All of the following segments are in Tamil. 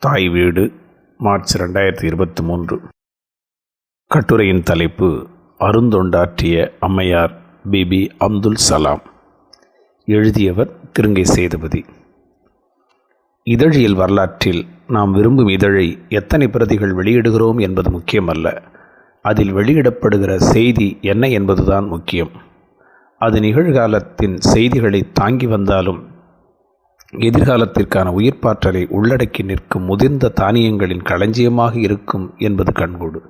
தாய் வீடு மார்ச் ரெண்டாயிரத்தி இருபத்தி மூன்று. கட்டுரையின் தலைப்பு அருந்தொண்டாற்றிய அம்மையார் பிபி அப்துல் சலாம். எழுதியவர் திருங்கை சேதுபதி. இதழியல் வரலாற்றில் நாம் விரும்பும் இதழை எத்தனை பிரதிகள் வெளியிடுகிறோம் என்பது முக்கியமல்ல. அதில் வெளியிடப்படுகிற செய்தி என்ன என்பதுதான் முக்கியம். அது நிகழ்காலத்தின் செய்திகளை தாங்கி வந்தாலும் எதிர்காலத்திற்கான உயிர்ப்பாற்றலை உள்ளடக்கி நிற்கும் முதிர்ந்த தானியங்களின் களஞ்சியமாக இருக்கும் என்பது கண்கூடு.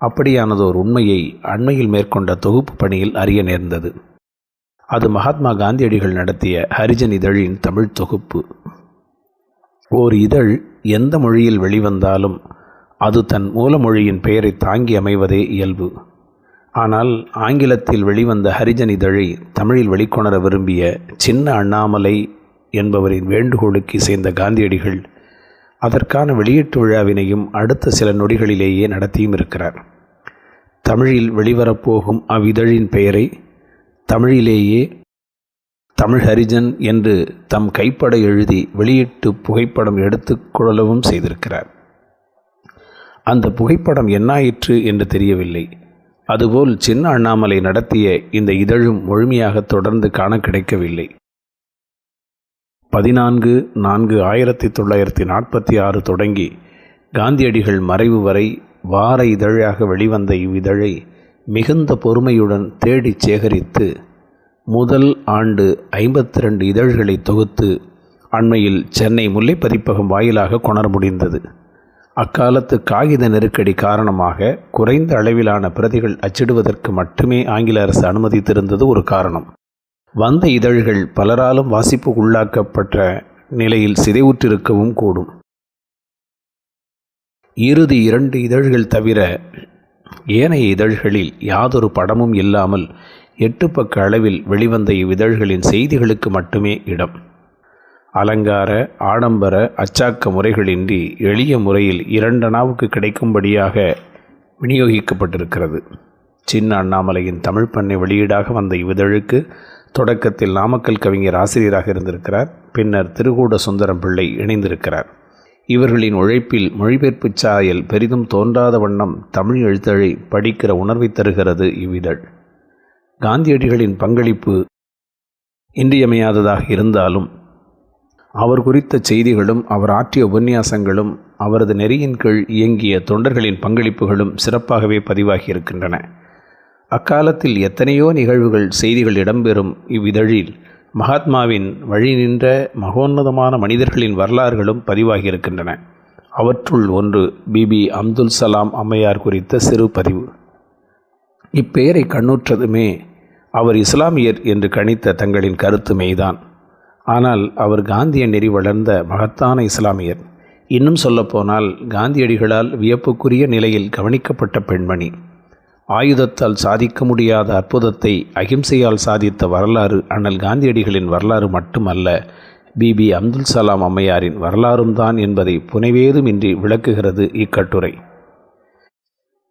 அப்படியானதோர் உண்மையை அண்மையில் மேற்கொண்ட தொகுப்பு பணியில் அறிய நேர்ந்தது. அது மகாத்மா காந்தியடிகள் நடத்திய ஹரிஜன் இதழின் தமிழ் தொகுப்பு. ஓர் இதழ் எந்த மொழியில் வெளிவந்தாலும் அது தன் மூலமொழியின் பெயரை தாங்கி அமைவதே இயல்பு. ஆனால் ஆங்கிலத்தில் வெளிவந்த ஹரிஜன் இதழை தமிழில் வெளிக்கொணர விரும்பிய சின்ன அண்ணாமலை என்பவரின் வேண்டுகோளுக்கு இசைந்த காந்தியடிகள் அதற்கான வெளியீட்டு விழாவினையும் அடுத்த சில நொடிகளிலேயே நடத்தியும் இருக்கிறார். தமிழில் வெளிவரப்போகும் அவ்விதழின் பெயரை தமிழிலேயே தமிழ் ஹரிஜன் என்று தம் கைப்பட எழுதி வெளியிட்டு புகைப்படம் எடுத்துக்கொள்ளவும் செய்திருக்கிறார். அந்த புகைப்படம் என்னாயிற்று என்று தெரியவில்லை. அதுபோல் சின்ன அண்ணாமலை நடத்திய இந்த இதழும் முழுமையாக தொடர்ந்து காண கிடைக்கவில்லை. பதினான்கு நான்கு ஆயிரத்தி தொள்ளாயிரத்தி நாற்பத்தி ஆறு தொடங்கி காந்தியடிகள் மறைவு வரை வார இதழாக வெளிவந்த இவ்விதழை மிகுந்த பொறுமையுடன் தேடிச் சேகரித்து முதல் ஆண்டு ஐம்பத்தி ரெண்டு இதழ்களை தொகுத்து அண்மையில் சென்னை முல்லை பதிப்பகம் வாயிலாக கொணர முடிந்தது. அக்காலத்து காகித நெருக்கடி காரணமாக குறைந்த அளவிலான பிரதிகள் அச்சிடுவதற்கு மட்டுமே ஆங்கில அரசு அனுமதித்திருந்தது ஒரு காரணம். வந்த இதழ்கள் பலராலும் வாசிப்புக்கு உள்ளாக்கப்பட்ட நிலையில் சிதைவுற்றிருக்கவும் கூடும். இறுதி இரண்டு இதழ்கள் தவிர ஏனைய இதழ்களில் யாதொரு படமும் இல்லாமல் எட்டு பக்க அளவில் வெளிவந்த இவ்விதழ்களின் செய்திகளுக்கு மட்டுமே இடம். அலங்கார ஆடம்பர அச்சாக்க முறைகளின்றி எளிய முறையில் இரண்டனாவுக்கு கிடைக்கும்படியாக விநியோகிக்கப்பட்டிருக்கிறது. சின்ன அண்ணாமலையின் தமிழ் பண்ணை வெளியீடாக வந்த இவ்விதழுக்கு தொடக்கத்தில் நாமக்கல் கவிஞர் ஆசிரியராக இருந்திருக்கிறார். பின்னர் திருகூட சுந்தரம் பிள்ளை இணைந்திருக்கிறார். இவர்களின் உழைப்பில் மொழிபெயர்ப்பு சாயல் பெரிதும் தோன்றாத வண்ணம் தமிழ் எழுத்தழை படிக்கிற உணர்வை தருகிறது இவ்விதழ். காந்தியடிகளின் பங்களிப்பு இன்றியமையாததாக இருந்தாலும் அவர் குறித்த செய்திகளும் அவர் ஆற்றிய உபன்யாசங்களும் அவரது நெறியின் கீழ் இயங்கிய தொண்டர்களின் பங்களிப்புகளும் சிறப்பாகவே பதிவாகியிருக்கின்றன. அக்காலத்தில் எத்தனையோ நிகழ்வுகள் செய்திகள் இடம்பெறும் இவ்விதழில் மகாத்மாவின் வழி நின்ற மகோன்னதமான மனிதர்களின் வரலாறுகளும் பதிவாகியிருக்கின்றன. அவற்றுள் ஒன்று பிபி அப்துல் சலாம் அம்மையார் குறித்த சிறு பதிவு. இப்பெயரை கண்ணுற்றதுமே அவர் இஸ்லாமியர் என்று கணித்த தங்களின் கருத்து மெய்தான். ஆனால் அவர் காந்திய நெறி வளர்ந்த மகத்தான இஸ்லாமியர். இன்னும் சொல்லப்போனால் காந்தியடிகளால் வியப்புக்குரிய நிலையில் கவனிக்கப்பட்ட பெண்மணி. ஆயுதத்தால் சாதிக்க முடியாத அற்புதத்தை அகிம்சையால் சாதித்த வரலாறு அண்ணல் காந்தியடிகளின் வரலாறு மட்டுமல்ல பிபி அப்துல் சலாம் அம்மையாரின் வரலாறும் தான் என்பதை புனைவேதுமின்றி விளக்குகிறது இக்கட்டுரை.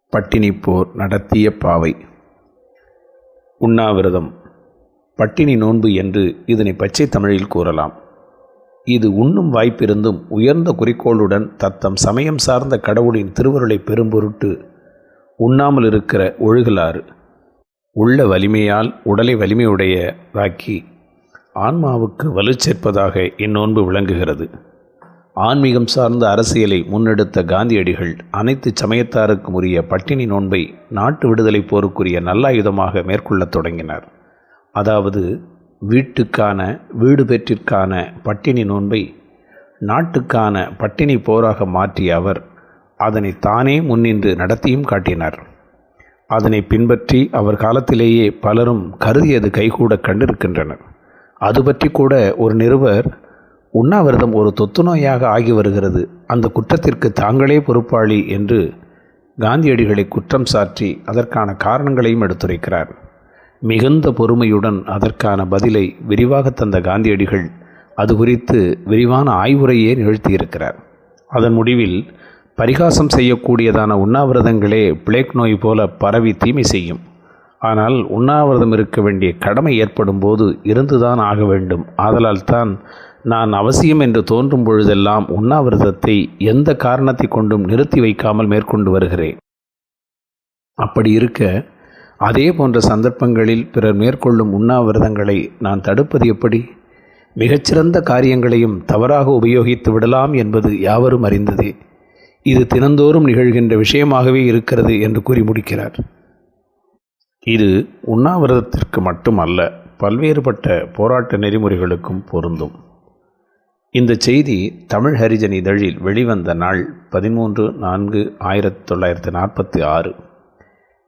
பட்டினி போர் நடத்திய பாவை. உண்ணாவிரதம். பட்டினி நோன்பு என்று இதனை பச்சை தமிழில் கூறலாம். இது உண்ணும் வாய்ப்பிருந்தும் உயர்ந்த குறிக்கோளுடன் தத்தம் சமயம் சார்ந்த கடவுளின் திருவருளை பெரும்பொருட்டு உண்ணாமல் இருக்கிற ஒழுகலாறு உள்ள வலிமையால் உடலை வலிமையுடைய ராக்கி ஆன்மாவுக்கு வலு சேர்ப்பதாக இந்நோன்பு விளங்குகிறது. ஆன்மீகம் சார்ந்த அரசியலை முன்னெடுத்த காந்தியடிகள் அனைத்து சமயத்தாருக்கும் உரிய பட்டினி நோன்பை நாட்டு விடுதலை போருக்குரிய நல்லாயுதமாக மேற்கொள்ளத் தொடங்கினார். அதாவது வீட்டுக்கான வீடு பெற்றிற்கான பட்டினி நோன்பை நாட்டுக்கான பட்டினி போராக மாற்றிய அவர் அதனை தானே முன்னின்று நடத்தியும் காட்டினார். அதனை பின்பற்றி அவர் காலத்திலேயே பலரும் கருதியது கைகூட கண்டிருக்கின்றனர். அது பற்றி கூட ஒரு நிருபர் உண்ணாவிரதம் ஒரு தொத்து நோயாக ஆகி வருகிறது. அந்த குற்றத்திற்கு தாங்களே பொறுப்பாளி என்று காந்தியடிகளை குற்றம் சாற்றி அதற்கான காரணங்களையும் எடுத்துரைக்கிறார். மிகுந்த பொறுமையுடன் அதற்கான பதிலை விரிவாக தந்த காந்தியடிகள் அது குறித்து விரிவான ஆய்வுரையே நிகழ்த்தியிருக்கிறார். அதன் முடிவில் பரிகாசம் செய்யக்கூடியதான உண்ணாவிரதங்களே பிளேக் நோய் போல பரவி தீமை செய்யும். ஆனால் உண்ணாவிரதம் இருக்க வேண்டிய கடமை ஏற்படும் போது இருந்துதான் ஆக வேண்டும். ஆதலால் தான் நான் அவசியம் என்று தோன்றும் பொழுதெல்லாம் உண்ணாவிரதத்தை எந்த காரணத்தை கொண்டும் நிறுத்தி வைக்காமல் மேற்கொண்டு வருகிறேன். அப்படி இருக்க அதே போன்ற சந்தர்ப்பங்களில் பிறர் மேற்கொள்ளும் உண்ணாவிரதங்களை நான் தடுப்பது எப்படி? மிகச்சிறந்த காரியங்களையும் தவறாக உபயோகித்து விடலாம் என்பது யாவரும் அறிந்ததே. இது தினந்தோறும் நிகழ்கின்ற விஷயமாகவே இருக்கிறது என்று கூறி முடிக்கிறார். இது உண்ணாவிரதத்திற்கு மட்டுமல்ல பல்வேறுபட்ட போராட்ட நெறிமுறைகளுக்கும் பொருந்தும். இந்த செய்தி தமிழ் ஹரிஜன் இதழில் வெளிவந்த நாள் பதிமூன்று நான்கு ஆயிரத்தி தொள்ளாயிரத்தி நாற்பத்தி ஆறு.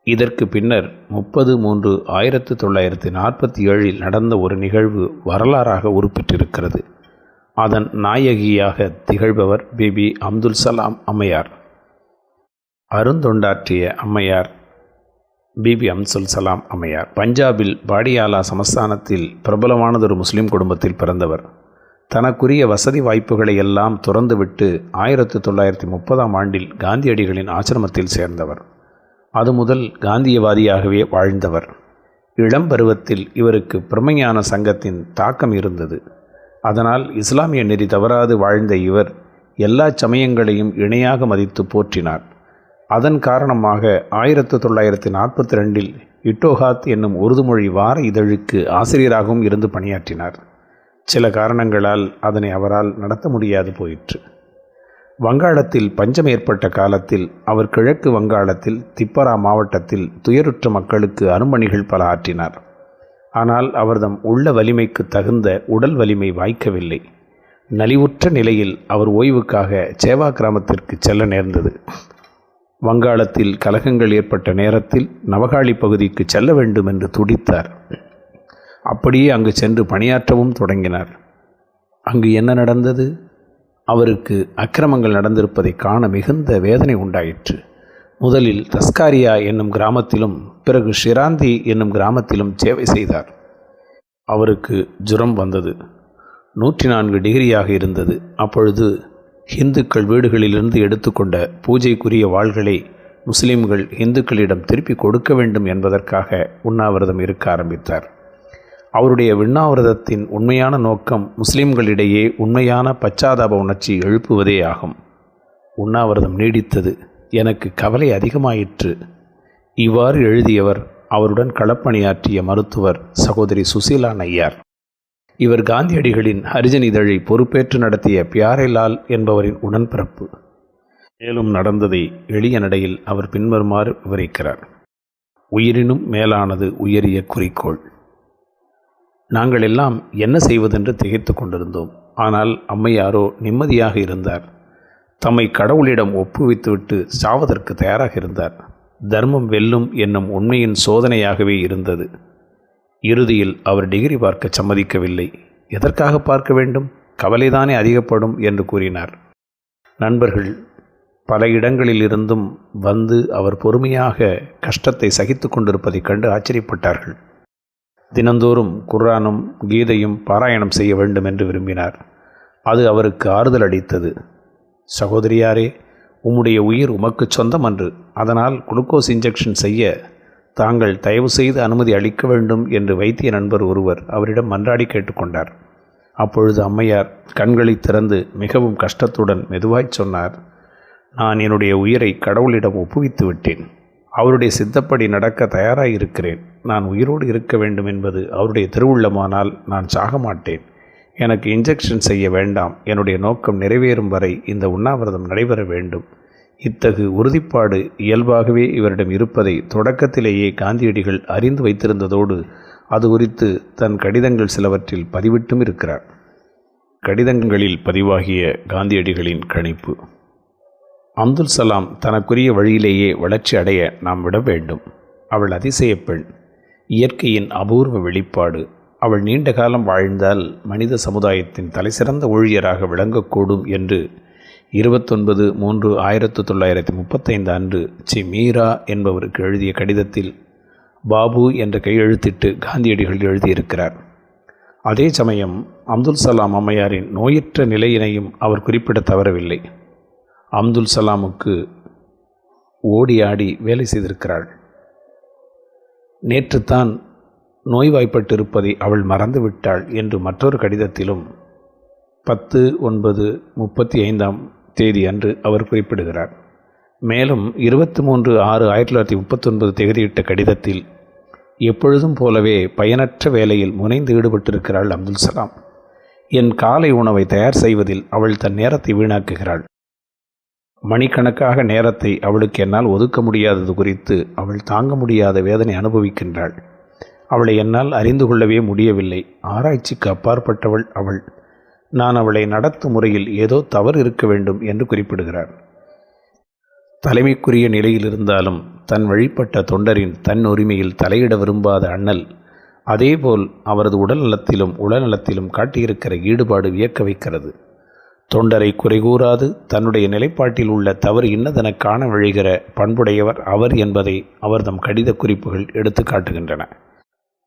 இதற்கு பின்னர் முப்பது மூன்று ஆயிரத்தி தொள்ளாயிரத்தி நாற்பத்தி ஏழில் நடந்த ஒரு நிகழ்வு வரலாறாக உருப்பெற்றிருக்கிறது. அதன் நாயகியாக திகழ்பவர் பிபி அப்துல் சலாம் அம்மையார். அருந்தொண்டாற்றிய அம்மையார் பிபி அம்சுல் சலாம் அம்மையார். பஞ்சாபில் பாடியாலா சமஸ்தானத்தில் பிரபலமானதொரு முஸ்லிம் குடும்பத்தில் பிறந்தவர். தனக்குரிய வசதி வாய்ப்புகளை எல்லாம் துறந்துவிட்டு ஆயிரத்தி தொள்ளாயிரத்தி முப்பதாம் ஆண்டில் காந்தியடிகளின் ஆசிரமத்தில் சேர்ந்தவர். அது முதல் காந்தியவாதியாகவே வாழ்ந்தவர். இளம் பருவத்தில் இவருக்கு பிரம்மஞான சங்கத்தின் தாக்கம் இருந்தது. அதனால் இஸ்லாமிய நெறி தவறாது வாழ்ந்த இவர் எல்லா சமயங்களையும் இணையாக மதித்து போற்றினார். அதன் காரணமாக ஆயிரத்து தொள்ளாயிரத்தி நாற்பத்தி ரெண்டில் இட்டோஹாத் என்னும் உருதுமொழி வார இதழுக்கு ஆசிரியராகவும் இருந்து பணியாற்றினார். சில காரணங்களால் அதனை அவரால் நடத்த முடியாது போயிற்று. வங்காளத்தில் பஞ்சம் ஏற்பட்ட காலத்தில் அவர் கிழக்கு வங்காளத்தில் திப்பரா மாவட்டத்தில் துயருற்ற மக்களுக்கு அரும்பணிகள் பல ஆற்றினார். ஆனால் அவர்தம் உள்ள வலிமைக்கு தகுந்த உடல் வலிமை வாய்க்கவில்லை. நலிவுற்ற நிலையில் அவர் ஓய்வுக்காக சேவா கிராமத்திற்கு செல்ல நேர்ந்தது. வங்காளத்தில் கலகங்கள் ஏற்பட்ட நேரத்தில் நவகாளி பகுதிக்கு செல்ல வேண்டும் என்று துடித்தார். அப்படியே அங்கு சென்று பணியாற்றவும் தொடங்கினார். அங்கு என்ன நடந்தது? அவருக்கு அக்கிரமங்கள் நடந்திருப்பதை காண மிகுந்த வேதனை உண்டாயிற்று. முதலில் தஸ்காரியா என்னும் கிராமத்திலும் பிறகு ஷிராந்தி என்னும் கிராமத்திலும் சேவை செய்தார். அவருக்கு ஜுரம் வந்தது. நூற்றி நான்கு டிகிரியாக இருந்தது. அப்பொழுது ஹிந்துக்கள் வீடுகளிலிருந்து எடுத்துக்கொண்ட பூஜைக்குரிய வாள்களை முஸ்லிம்கள் இந்துக்களிடம் திருப்பி கொடுக்க வேண்டும் என்பதற்காக உண்ணாவிரதம் இருக்க ஆரம்பித்தார். அவருடைய விண்ணாவிரதத்தின் உண்மையான நோக்கம் முஸ்லிம்களிடையே உண்மையான பச்சாதாப உணர்ச்சி எழுப்புவதே ஆகும். உண்ணாவிரதம் நீடித்தது. எனக்கு கவலை அதிகமாயிற்று. இவ்வாறு எழுதியவர் அவருடன் களப்பணியாற்றிய மருத்துவர் சகோதரி சுசீலா நையார் இவர் காந்தியடிகளின் ஹரிஜன் இதழை பொறுப்பேற்று நடத்திய பியாரைலால் என்பவரின் உடன்பிறப்பு. மேலும் நடந்ததை எளிய நடையில் அவர் பின்வருமாறு விவரிக்கிறார். உயிரினும் மேலானது உயரிய குறிக்கோள். நாங்கள் எல்லாம் என்ன செய்வதென்று திகைத்து கொண்டிருந்தோம். ஆனால் அம்மையாரோ நிம்மதியாக இருந்தார். தம்மை கடவுளிடம் ஒப்புவித்துவிட்டு சாவதற்கு தயாராக இருந்தார். தர்மம் வெல்லும் என்னும் உண்மையின் சோதனையாகவே இருந்தது. இறுதியில் அவர் டிகிரி பார்க்க சம்மதிக்கவில்லை. எதற்காக பார்க்க வேண்டும்? கவலைதானே அதிகப்படும் என்று கூறினார். நண்பர்கள் பல இடங்களிலிருந்தும் வந்து அவர் பொறுமையாக கஷ்டத்தை சகித்து கொண்டிருப்பதைக் கண்டு ஆச்சரியப்பட்டார்கள். தினந்தோறும் குர்ஆனும் கீதையும் பாராயணம் செய்ய வேண்டும் என்று விரும்பினார். அது அவருக்கு ஆறுதல் அளித்தது. சகோதரியாரே உம்முடைய உயிர் உமக்கு சொந்தம் அன்று அதனால் குளுக்கோஸ் இன்ஜெக்ஷன் செய்ய தாங்கள் தயவு செய்து அனுமதி அளிக்க வேண்டும் என்று வைத்திய நண்பர் ஒருவர் அவரிடம் மன்றாடி கேட்டுக்கொண்டார். அப்பொழுது அம்மையார் கண்களை திறந்து மிகவும் கஷ்டத்துடன் மெதுவாய்ச் சொன்னார் நான் என்னுடைய உயிரை கடவுளிடம் ஒப்புவித்து விட்டேன். அவருடைய சித்தப்படி நடக்க தயாராக இருக்கிறேன் நான் உயிரோடு இருக்க வேண்டும் என்பது அவருடைய திருவுள்ளமானால் நான் சாக மாட்டேன் எனக்கு இன்ஜெக்ஷன் செய்ய வேண்டாம். என்னுடைய நோக்கம் நிறைவேறும் வரை இந்த உண்ணாவிரதம் நடைபெற வேண்டும். இத்தகு உறுதிப்பாடு இயல்பாகவே இவரிடம் இருப்பதை தொடக்கத்திலேயே காந்தியடிகள் அறிந்து வைத்திருந்ததோடு அது குறித்து தன் கடிதங்கள் சிலவற்றில் பதிவிட்டும் இருக்கிறார். கடிதங்களில் பதிவாகிய காந்தியடிகளின் கணிப்பு. அப்துல் சலாம் தனக்குரிய வழியிலேயே வளர்ச்சி அடைய நாம் விட வேண்டும். அவள் அதிசய பெண். இயற்கையின் அபூர்வ வெளிப்பாடு அவள் நீண்ட காலம் வாழ்ந்தால் மனித சமுதாயத்தின் தலைசிறந்த ஊழியராக விளங்கக்கூடும் என்று இருபத்தொன்பது மூன்று ஆயிரத்து தொள்ளாயிரத்தி முப்பத்தைந்து அன்று சி. மீரா என்பவருக்கு எழுதிய கடிதத்தில் பாபு என்ற கையெழுத்திட்டு காந்தியடிகள் எழுதியிருக்கிறார். அதே சமயம் அப்துல் சலாம் அம்மையாரின் நோயற்ற நிலையினையும் அவர் குறிப்பிட தவறவில்லை. அப்துல் சலாமுக்கு ஓடி ஆடி வேலை செய்திருக்கிறாள். நேற்றுத்தான் நோய்வாய்ப்பட்டிருப்பதை அவள் மறந்துவிட்டாள் என்று மற்றொரு கடிதத்திலும் பத்து ஒன்பது முப்பத்தி ஐந்தாம் தேதி அன்று அவர் குறிப்பிடுகிறார். மேலும் இருபத்தி மூன்று ஆறு ஆயிரத்தி தொள்ளாயிரத்தி முப்பத்தொன்பது தேதியிட்ட கடிதத்தில் எப்பொழுதும் போலவே பயனற்ற வேலையில் முனைந்து ஈடுபட்டிருக்கிறாள் அப்துல் சலாம். என் காலை உணவை தயார் செய்வதில் அவள் தன் நேரத்தை வீணாக்குகிறாள். மணிக்கணக்காக நேரத்தை அவளுக்கு என்னால் ஒதுக்க முடியாதது குறித்து அவள் தாங்க முடியாத வேதனை அனுபவிக்கின்றாள். அவளை என்னால் அறிந்து கொள்ளவே முடியவில்லை. ஆராய்ச்சிக்கு அப்பாற்பட்டவள் அவள். நான் அவளை நடத்தும் முறையில் ஏதோ தவறு இருக்க வேண்டும் என்று குறிப்பிடுகிறார். தலைமைக்குரிய நிலையில் இருந்தாலும் தன் வழிபட்ட தொண்டரின் தன் உரிமையில் தலையிட விரும்பாத அண்ணல் அதேபோல் அவரது உடல் நலத்திலும் உடல்நலத்திலும் காட்டியிருக்கிற ஈடுபாடு வியக்க வைக்கிறது. தொண்டரை குறைகூறாது தன்னுடைய நிலைப்பாட்டில் உள்ள தவறு இன்னதென காண விழைகிற பண்புடையவர் அவர் என்பதை அவர் தம் கடித குறிப்புகள் எடுத்து காட்டுகின்றன.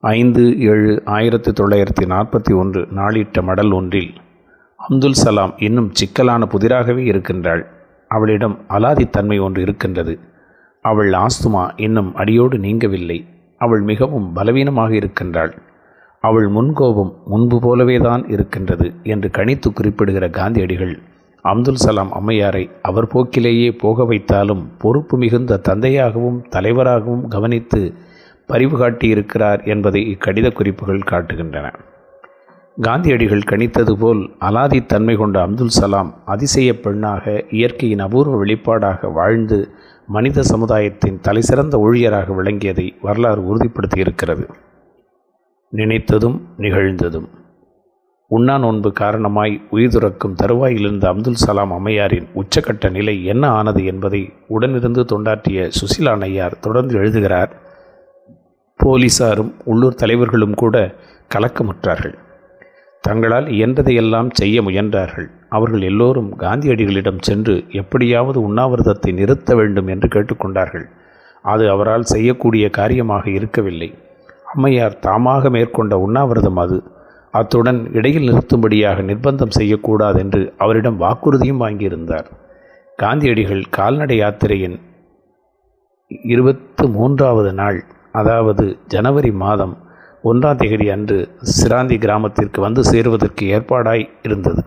ஐந்து ஏழு ஆயிரத்தி தொள்ளாயிரத்தி நாற்பத்தி ஒன்று நாளிட்ட மடல் ஒன்றில் அப்துல் சலாம் இன்னும் சிக்கலான புதிராகவே இருக்கின்றாள். அவளிடம் அலாதித்தன்மை ஒன்று இருக்கின்றது. அவள் ஆஸ்துமா இன்னும் அடியோடு நீங்கவில்லை. அவள் மிகவும் பலவீனமாக இருக்கின்றாள். அவள் முன்கோபம் முன்பு போலவே தான் இருக்கின்றது என்று கணித்து குறிப்பிடுகிற காந்தியடிகள் அப்துல் சலாம் அம்மையாரை அவர் போக்கிலேயே போக வைத்தாலும் பொறுப்பு மிகுந்த தந்தையாகவும் தலைவராகவும் கவனித்து பரிவு காட்டியிருக்கிறார் என்பதை இக்கடித குறிப்புகள் காட்டுகின்றன. காந்தியடிகள் கணித்தது போல் அலாதி தன்மை கொண்ட அப்துல் சலாம் அதிசய பெண்ணாக இயற்கையின் அபூர்வ வெளிப்பாடாக வாழ்ந்து மனித சமுதாயத்தின் தலைசிறந்த ஊழியராக விளங்கியதை வரலாறு உறுதிப்படுத்தியிருக்கிறது. நினைத்ததும் நிகழ்ந்ததும். உண்ணா நோன்பு காரணமாய் உயிர் துறக்கும் தருவாயிலிருந்த அப்துல் சலாம் அம்மையாரின் உச்சக்கட்ட நிலை என்ன ஆனது என்பதை உடனிருந்து தொண்டாற்றிய சுசிலா நையார் தொடர்ந்து எழுதுகிறார். போலீசாரும் உள்ளூர் தலைவர்களும் கூட கலக்கமுற்றார்கள். தங்களால் இயன்றதையெல்லாம் செய்ய முயன்றார்கள். அவர்கள் எல்லோரும் காந்தியடிகளிடம் சென்று எப்படியாவது உண்ணாவிரதத்தை நிறுத்த வேண்டும் என்று கேட்டுக்கொண்டார்கள். அது அவரால் செய்யக்கூடிய காரியமாக இருக்கவில்லை. அம்மையார் தாமாக மேற்கொண்ட உண்ணாவிரதம் அது. அத்துடன் இடையில் நிறுத்தும்படியாக நிர்பந்தம் செய்யக்கூடாது என்று அவரிடம் வாக்குறுதியும் வாங்கியிருந்தார். காந்தியடிகள் கால்நடை யாத்திரையின் இருபத்து மூன்றாவது நாள் அதாவது ஜனவரி மாதம் ஒன்றாம் தேதி அன்று சிராந்தி கிராமத்திற்கு வந்து சேருவதற்கு ஏற்பாடாய் இருந்தது.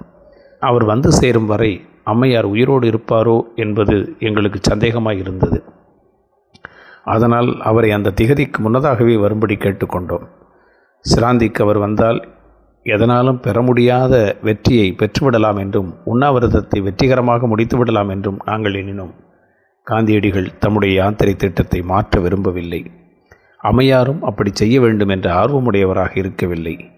அவர் வந்து சேரும் வரை அம்மையார் உயிரோடு இருப்பாரோ என்பது எங்களுக்கு சந்தேகமாய் இருந்தது. அதனால் அவரை அந்த திகதிக்கு முன்னதாகவே வரும்படி கேட்டுக்கொண்டோம். சிராந்திக்கு அவர் வந்தால் எதனாலும் பெற முடியாத வெற்றியை பெற்றுவிடலாம் என்றும் உண்ணாவிரதத்தை வெற்றிகரமாக முடித்துவிடலாம் என்றும் நாங்கள் எண்ணினோம். காந்தியடிகள் தம்முடைய யாத்திரை திட்டத்தை மாற்ற விரும்பவில்லை. அம்மையாரும் அப்படி செய்ய வேண்டும் என்ற ஆர்வமுடையவராக இருக்கவில்லை.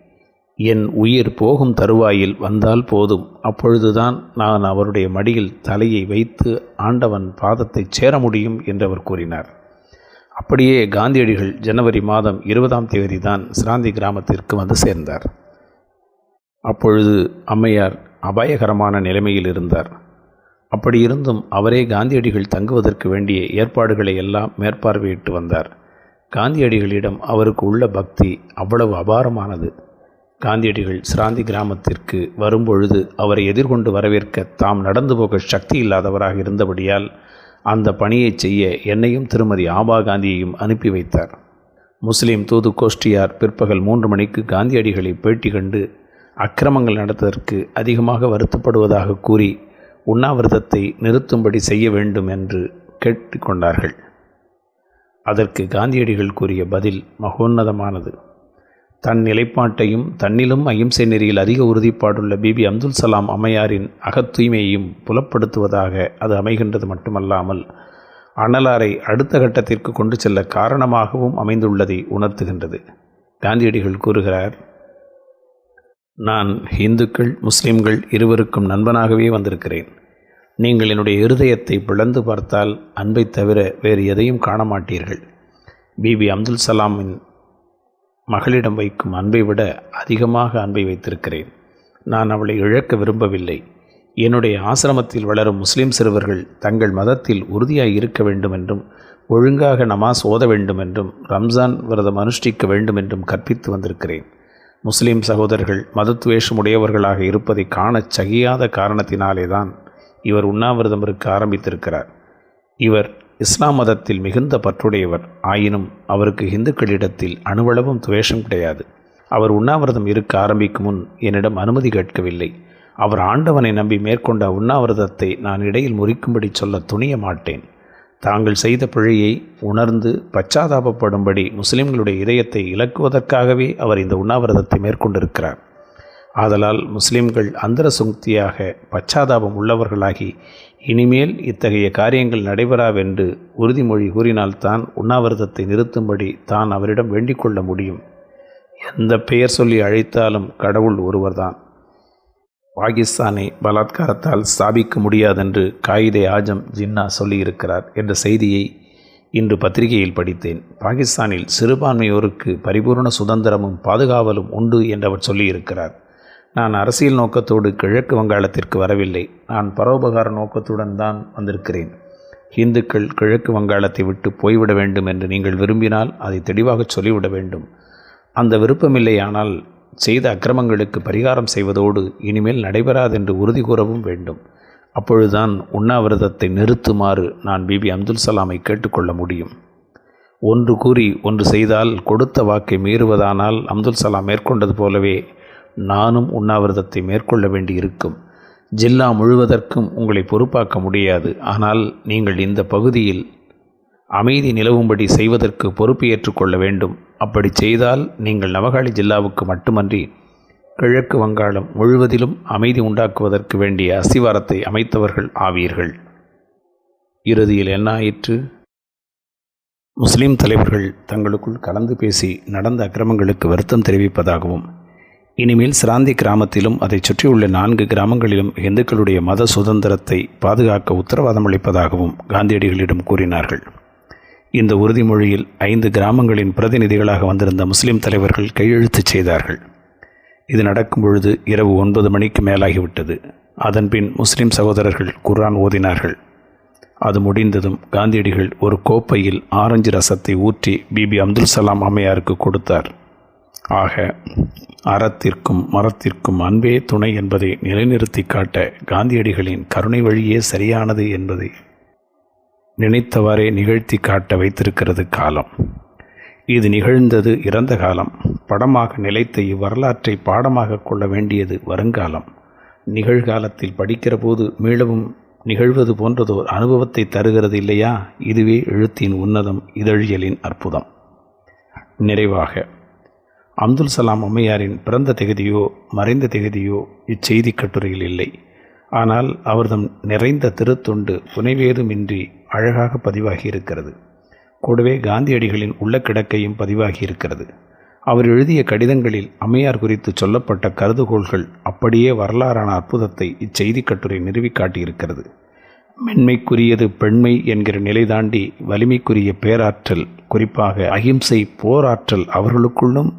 என் உயிர் போகும் தருவாயில் வந்தால் போதும். அப்பொழுதுதான் நான் அவருடைய மடியில் தலையை வைத்து ஆண்டவன் பாதத்தைச் சேர முடியும் என்று அவர் கூறினார். அப்படியே காந்தியடிகள் ஜனவரி மாதம் இருபதாம் தேதி தான் சிராந்தி கிராமத்திற்கு வந்து சேர்ந்தார். அப்பொழுது அம்மையார் அபாயகரமான நிலைமையில் இருந்தார். அப்படி இருந்தும் அவரே காந்தியடிகள் தங்குவதற்கு வேண்டிய ஏற்பாடுகளை எல்லாம் மேற்பார்வையிட்டு வந்தார். காந்தியடிகளிடம் அவருக்கு உள்ள பக்தி அவ்வளவு அபாரமானது. காந்தியடிகள் சிராந்தி கிராமத்திற்கு வரும்பொழுது அவரை எதிர்கொண்டு வரவேற்க தாம் நடந்து போக சக்தி இல்லாதவராக இருந்தபடியால் அந்த பணியை செய்ய என்னையும் திருமதி ஆபா காந்தியையும் அனுப்பி வைத்தார். முஸ்லீம் தூது கோஷ்டியார் பிற்பகல் மூன்று மணிக்கு காந்தியடிகளை பேட்டி கண்டு அக்கிரமங்கள் நடத்ததற்கு அதிகமாக வருத்தப்படுவதாக கூறி உண்ணாவிரதத்தை நிறுத்தும்படி செய்ய வேண்டும் என்று கேட்டுக்கொண்டார்கள். அதற்கு காந்தியடிகள் கூறிய பதில் மகோன்னதமானது. தன் நிலைப்பாட்டையும் தன்னிலும் அகிம்சை நெறியில் அதிக உறுதிப்பாடுள்ள பிபி அப்துல் சலாம் அம்மையாரின் அகத்தூய்மையையும் புலப்படுத்துவதாக அது அமைகின்றது மட்டுமல்லாமல் அனலாரை அடுத்த கட்டத்திற்கு கொண்டு செல்ல காரணமாகவும் அமைந்துள்ளதை உணர்த்துகின்றது. காந்தியடிகள் கூறுகிறார் நான் இந்துக்கள் முஸ்லிம்கள் இருவருக்கும் நண்பனாகவே வந்திருக்கிறேன். நீங்கள் என்னுடைய இருதயத்தை பிளந்து பார்த்தால் அன்பை தவிர வேறு எதையும் காண மாட்டீர்கள் பிபி அப்துல் சலாமின் மகளிடம் வைக்கும் அன்பை விட அதிகமாக அன்பை வைத்திருக்கிறேன். நான் அவளை இழக்க விரும்பவில்லை. என்னுடைய ஆசிரமத்தில் வளரும் முஸ்லிம் சிறுவர்கள் தங்கள் மதத்தில் உறுதியாய் இருக்க வேண்டும் என்றும் ஒழுங்காக நமாஸ் ஓத வேண்டும் என்றும் ரம்ஜான் விரதம் அனுஷ்டிக்க வேண்டும் என்றும் கற்பித்து வந்திருக்கிறேன். முஸ்லிம் சகோதரர்கள் மதத்துவேஷமுடையவர்களாக இருப்பதை காணச் சகியாத காரணத்தினாலே தான் இவர் உண்ணாவிரதம் இருக்க ஆரம்பித்திருக்கிறார். இவர் இஸ்லாம் மதத்தில் மிகுந்த பற்றுடையவர். ஆயினும் அவருக்கு இந்துக்களிடத்தில் அணுவளவும் துவேஷம் கிடையாது. அவர் உண்ணாவிரதம் இருக்க ஆரம்பிக்கும் முன் என்னிடம் அனுமதி கேட்கவில்லை. அவர் ஆண்டவனை நம்பி மேற்கொண்ட உண்ணாவிரதத்தை நான் இடையில் முறிக்கும்படி சொல்ல துணிய மாட்டேன். தாங்கள் செய்த பிழையை உணர்ந்து பச்சாதாபப்படும்படி முஸ்லிம்களுடைய இதயத்தை இலக்குவதற்காகவே அவர் இந்த உண்ணாவிரதத்தை மேற்கொண்டிருக்கிறார். ஆதலால் முஸ்லிம்கள் அந்தர சுக்தியாக பச்சாதாபம் உள்ளவர்களாகி இனிமேல் இத்தகைய காரியங்கள் நடைபெறாவென்று உறுதிமொழி கூறினால்தான் உண்ணாவிரதத்தை நிறுத்தும்படி தான் அவரிடம் வேண்டிக் கொள்ள முடியும். எந்த பெயர் சொல்லி அழைத்தாலும் கடவுள் ஒருவர்தான். பாகிஸ்தானை பலாத்காரத்தால் ஸ்தாபிக்க முடியாதென்று காயிதே ஆஜம் ஜின்னா சொல்லியிருக்கிறார் என்ற செய்தியை இன்று பத்திரிகையில் படித்தேன். பாகிஸ்தானில் சிறுபான்மையோருக்கு பரிபூர்ண சுதந்திரமும் பாதுகாவலும் உண்டு என்று அவர் சொல்லியிருக்கிறார். நான் அரசியல் நோக்கத்தோடு கிழக்கு வங்காளத்திற்கு வரவில்லை. நான் பரோபகார நோக்கத்துடன் தான் வந்திருக்கிறேன். இந்துக்கள் கிழக்கு வங்காளத்தை விட்டு போய்விட வேண்டும் என்று நீங்கள் விரும்பினால் அதை தெளிவாக சொல்லிவிட வேண்டும். அந்த விருப்பமில்லையானால் செய்த அக்கிரமங்களுக்கு பரிகாரம் செய்வதோடு இனிமேல் நடைபெறாதென்று உறுதி கூறவும் வேண்டும். அப்பொழுதுதான் உண்ணாவிரதத்தை நிறுத்துமாறு நான் பிபி அப்துல் சலாமை கேட்டுக்கொள்ள முடியும். ஒன்று கூறி ஒன்று செய்தால் கொடுத்த வாக்கை மீறுவதானால் அப்துல் சலாம் மேற்கொண்டது போலவே நானும் உண்ணாவிரதத்தை மேற்கொள்ள வேண்டியிருக்கும். ஜில்லா முழுவதற்கும் உங்களை பொறுப்பாக்க முடியாது. ஆனால் நீங்கள் இந்த பகுதியில் அமைதி நிலவும்படி செய்வதற்கு பொறுப்பு ஏற்றுக்கொள்ள வேண்டும். அப்படி செய்தால் நீங்கள் நவகாளி ஜில்லாவுக்கு மட்டுமன்றி கிழக்கு வங்காளம் முழுவதிலும் அமைதி உண்டாக்குவதற்கு வேண்டிய அசிவாரத்தை அமைத்தவர்கள் ஆவீர்கள். இறுதியில் என்ன ஆயிற்று? முஸ்லீம் தலைவர்கள் தங்களுக்குள் கலந்து பேசி நடந்த அக்கிரமங்களுக்கு வருத்தம் தெரிவிப்பதாகவும் இனிமேல் சிராந்தி கிராமத்திலும் அதைச் சுற்றியுள்ள நான்கு கிராமங்களிலும் இந்துக்களுடைய மத சுதந்திரத்தை பாதுகாக்க உத்தரவாதம் அளிப்பதாகவும் காந்தியடிகளிடம் கூறினார்கள். இந்த உறுதிமொழியில் ஐந்து கிராமங்களின் பிரதிநிதிகளாக வந்திருந்த முஸ்லிம் தலைவர்கள் கையெழுத்து செய்தார்கள். இது நடக்கும் பொழுது இரவு ஒன்பது மணிக்கு மேலாகிவிட்டது. அதன்பின் முஸ்லிம் சகோதரர்கள் குர்ஆன் ஓதினார்கள். அது முடிந்ததும் காந்தியடிகள் ஒரு கோப்பையில் ஆரஞ்சு ரசத்தை ஊற்றி பிபி அப்துல் சலாம் அம்மையாருக்கு கொடுத்தார். ஆக அறத்திற்கும் மரத்திற்கும் அன்பே துணை என்பதை நிலைநிறுத்தி காட்ட காந்தியடிகளின் கருணை வழியே சரியானது என்பதை நினைத்தவாறே நிகழ்த்தி காட்ட வைத்திருக்கிறது காலம். இது நிகழ்ந்தது இறந்த காலம். படமாக நிலைத்த இவ்வரலாற்றை பாடமாக கொள்ள வேண்டியது வருங்காலம். நிகழ்காலத்தில் படிக்கிற போது மீளவும் நிகழ்வது போன்றதோர் அனுபவத்தை தருகிறது இல்லையா? இதுவே எழுத்தின் உன்னதம் இதழியலின் அற்புதம். நிறைவாக அப்துல் சலாம் அம்மையாரின் பிறந்த திகதியோ மறைந்த திகதியோ இச்செய்தி கட்டுரையில் இல்லை. ஆனால் அவர்தம் நிறைந்த திருத்தொண்டு புனைவேதுமின்றி அழகாக பதிவாகி இருக்கிறது கூடவே காந்தியடிகளின் உள்ள கிடக்கையும் பதிவாகி இருக்கிறது அவர் எழுதிய கடிதங்களில் அம்மையார் குறித்து சொல்லப்பட்ட கருதுகோள்கள் அப்படியே வரலாறான அற்புதத்தை இச்செய்தி கட்டுரை நிறுவி காட்டியிருக்கிறது. மென்மைக்குரியது பெண்மை என்கிற நிலை தாண்டி வலிமைக்குரிய பேராற்றல் குறிப்பாக அகிம்சை போராற்றல் அவர்களுக்குள்ளும்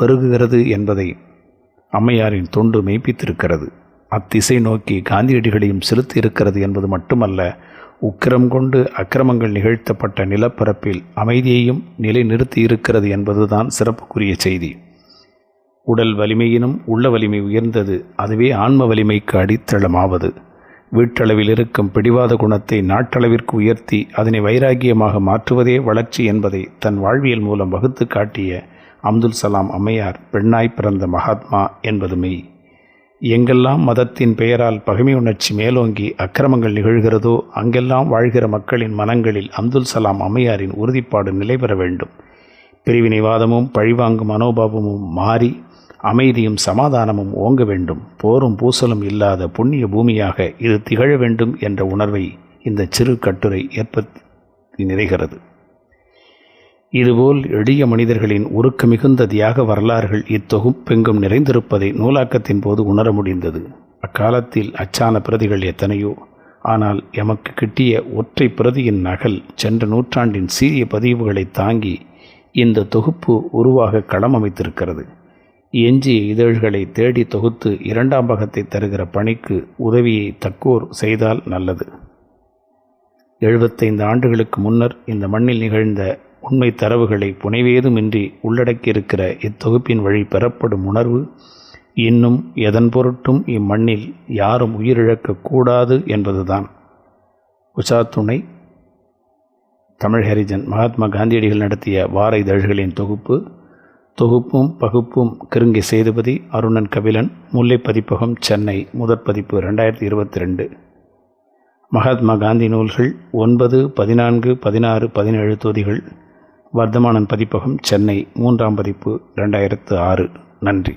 பெருகுகிறது என்பதை அம்மையாரின் தொண்டு மெய்ப்பித்திருக்கிறது. அத்திசை நோக்கி காந்தியடிகளையும் செலுத்தி இருக்கிறது என்பது மட்டுமல்ல உக்கிரம் கொண்டு அக்கிரமங்கள் நிகழ்த்தப்பட்ட நிலப்பரப்பில் அமைதியையும் நிலைநிறுத்தி இருக்கிறது என்பதுதான் சிறப்புக்குரிய செய்தி. உடல் வலிமையினும் உள்ள வலிமை உயர்ந்தது அதுவே ஆன்ம வலிமைக்கு அடித்தளமாவது. வீட்டளவில் இருக்கும் பிடிவாத குணத்தை நாட்டளவிற்கு உயர்த்தி அதனை வைராகியமாக மாற்றுவதே வளர்ச்சி என்பதை தன் வாழ்வியல் மூலம் வகுத்து காட்டிய அப்துல் சலாம் அம்மையார் பெண்ணாய் பிறந்த மகாத்மா என்பது மெய் எங்கெல்லாம் மதத்தின் பெயரால் பகைமை உணர்ச்சி மேலோங்கி அக்கிரமங்கள் நிகழ்கிறதோ அங்கெல்லாம் வாழ்கிற மக்களின் மனங்களில் அப்துல் சலாம் அம்மையாரின் உறுதிப்பாடு நிலைபெற வேண்டும். பிரிவினைவாதமும் பழிவாங்கும் மனோபாவமும் மாறி அமைதியும் சமாதானமும் ஓங்க வேண்டும். போரும் பூசலும் இல்லாத புண்ணிய பூமியாக இது திகழ வேண்டும் என்ற உணர்வை இந்த சிறு கட்டுரை ஏற்படுத்தி நிறைகிறது. இதுபோல் எளிய மனிதர்களின் உருக்கு மிகுந்த தியாக வரலாறுகள் இத்தொகுப்பெங்கும் நிறைந்திருப்பதை நூலாக்கத்தின் போது உணர முடிந்தது. அக்காலத்தில் அச்சான பிரதிகள் எத்தனையோ? ஆனால் எமக்கு கிட்டிய ஒற்றை பிரதியின் நகல் சென்ற நூற்றாண்டின் சீரிய பதிவுகளை தாங்கி இந்த தொகுப்பு உருவாக களம் அமைத்திருக்கிறது எஞ்சிய இதழ்களை தேடி தொகுத்து இரண்டாம் பகத்தை தருகிற பணிக்கு உதவியை தக்கோர் செய்தால் நல்லது. எழுபத்தைந்து ஆண்டுகளுக்கு முன்னர் இந்த மண்ணில் நிகழ்ந்த உண்மை தரவுகளை புனைவேதுமின்றி உள்ளடக்கியிருக்கிற இத்தொகுப்பின் வழி பெறப்படும் உணர்வு இன்னும் எதன் பொருட்டும் இம்மண்ணில் யாரும் உயிரிழக்கக்கூடாது என்பதுதான். உஷா துணை தமிழ் ஹரிஜன் மகாத்மா காந்தியடிகள் நடத்திய வார இதழ்களின் தொகுப்பு. தொகுப்பும் பகுப்பும் கிருங்கி சேதுபதி அருணன் கபிலன் முல்லை பதிப்பகம் சென்னை முதற் பதிப்பு ரெண்டாயிரத்தி இருபத்தி ரெண்டு. மகாத்மா காந்தி நூல்கள் ஒன்பது பதினான்கு பதினாறு பதினேழு தொதிகள் வர்த்தமானன் பதிப்பகம் சென்னை மூன்றாம் பதிப்பு ரெண்டாயிரத்து ஆறு. நன்றி.